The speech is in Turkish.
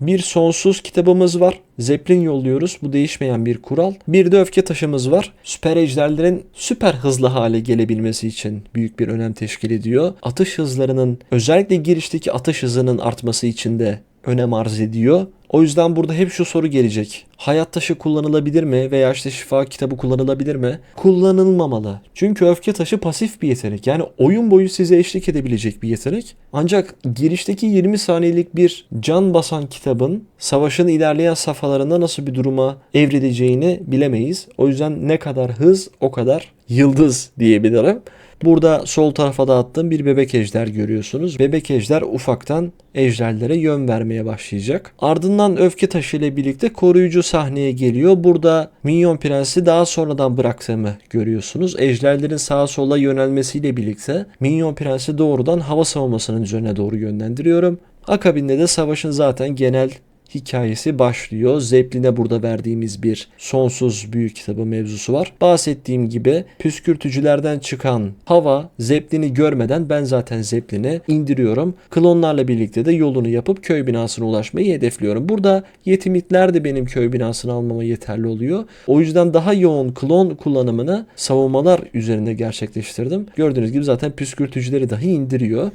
Bir sonsuz kitabımız var. Zeppelin yolluyoruz. Bu değişmeyen bir kural. Bir de öfke taşımız var. Süper ejderlerin süper hızlı hale gelebilmesi için büyük bir önem teşkil ediyor. Atış hızlarının özellikle girişteki atış hızının artması için de önem arz ediyor. O yüzden burada hep şu soru gelecek. Hayat taşı kullanılabilir mi veya işte şifa kitabı kullanılabilir mi? Kullanılmamalı. Çünkü öfke taşı pasif bir yetenek. Yani oyun boyu size eşlik edebilecek bir yetenek. Ancak girişteki 20 saniyelik bir can basan kitabın savaşın ilerleyen safhalarında nasıl bir duruma evrileceğini bilemeyiz. O yüzden ne kadar hız o kadar yıldız diyebilirim. Burada sol tarafa dağıttığım bir bebek ejder görüyorsunuz. Bebek ejder ufaktan ejderlere yön vermeye başlayacak. Ardından öfke taşı ile birlikte koruyucu sahneye geliyor. Burada Minyon Prensi daha sonradan bıraktığımı görüyorsunuz. Ejderlerin sağa sola yönelmesiyle birlikte Minyon Prensi doğrudan hava savunmasının üzerine doğru yönlendiriyorum. Akabinde de savaşın zaten genel hikayesi başlıyor. Zeppelin'e burada verdiğimiz bir sonsuz büyük kitabı mevzusu var. Bahsettiğim gibi püskürtücülerden çıkan hava Zeppelin'i görmeden ben zaten Zeppelin'i indiriyorum. Klonlarla birlikte de yolunu yapıp köy binasına ulaşmayı hedefliyorum. Burada yetimitler de benim köy binasını almama yeterli oluyor. O yüzden daha yoğun klon kullanımını savunmalar üzerinde gerçekleştirdim. Gördüğünüz gibi zaten püskürtücüleri dahi indiriyor.